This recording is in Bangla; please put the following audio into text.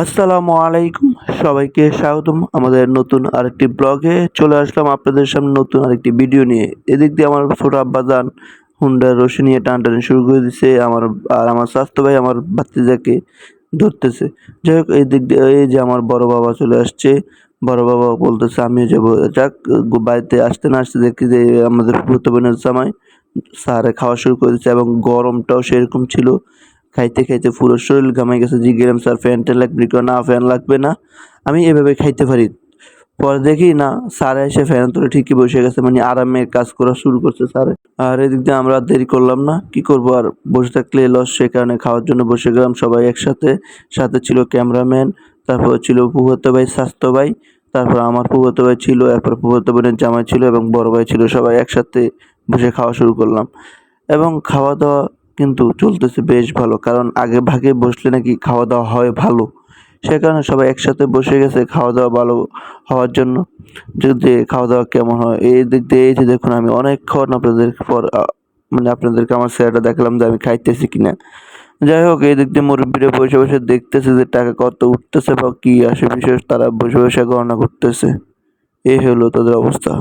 আসসালামু আলাইকুম। সবাইকে স্বাগতম। আমাদের নতুন আরেকটি ব্লগে চলে আসলাম আপনাদের সামনে নতুন আরেকটি ভিডিও নিয়ে। এদিক দিয়ে আমার ছোট আব্বাজান হুন্ডার রশি নিয়ে টানটানি শুরু করে দিছে। আমার আর আমার স্বাস্থ্য ভাই, আমার ভাতিজাকে ধরতেছে। যাই হোক এই দিক দিয়ে এই যে আমার বড় বাবা চলে আসছে। বড় বাবা বলতেছে, আমিও যাব। যাক বাড়িতে আসতে না আসতে দেখি যে আমাদের বোনের জামাই স্যারে খাওয়া শুরু করে দিচ্ছে এবং গরমটাও সেরকম ছিল। খাইতে খাইতে পুরো শরীর ঘামাই গেছে জিজ্ঞেলাম স্যার ফ্যান ট্যান লাগবে কি না, ফ্যান লাগবে না। আমি এভাবে খাইতে পারি। পরে দেখি না, স্যার এসে ফ্যান তুলে ঠিকই বসে গেছে মানে আরামে কাজ করা শুরু করছে স্যার। আর এদিক দিয়ে আমরা দেরি করলাম না, কি করব আর? বসে থাকলে লস সে কারণে খাওয়ার জন্য বসে গেলাম সবাই একসাথে। সাথে ছিল ক্যামেরাম্যান তারপর ছিল ফুফতো ভাই, স্বাস্থ্য ভাই, তারপর আমার ফুফতো ভাই ছিল, এরপর ফুফতো বোনের জামাই ছিল এবং বড় ভাই ছিল, সবাই একসাথে বসে খাওয়া শুরু করলাম। এবং খাওয়া দাওয়া কিন্তু চলতেছে বেশ ভালো। কারণ আগে ভাগে বসলে নাকি খাওয়া দাওয়া হয় ভালো। সে কারণে সবাই একসাথে বসে গেছে খাওয়া দাওয়া ভালো হওয়ার জন্য। যদি খাওয়া দাওয়া কেমন হয়। এই দিক দিয়ে এই যে দেখুন, আমি অনেকক্ষণ আপনাদের পর মানে আপনাদেরকে আমার স্যারটা দেখলাম যে আমি খাইতেছি কিনা। যাই হোক, এই দিক দিয়ে মুরব্বীরা বসে বসে দেখতেছে যে টাকা কত উঠতেছে বা কী আসে বিশেষ তারা বসে বসে গণনা করতেছে। এই হলো তাদের অবস্থা।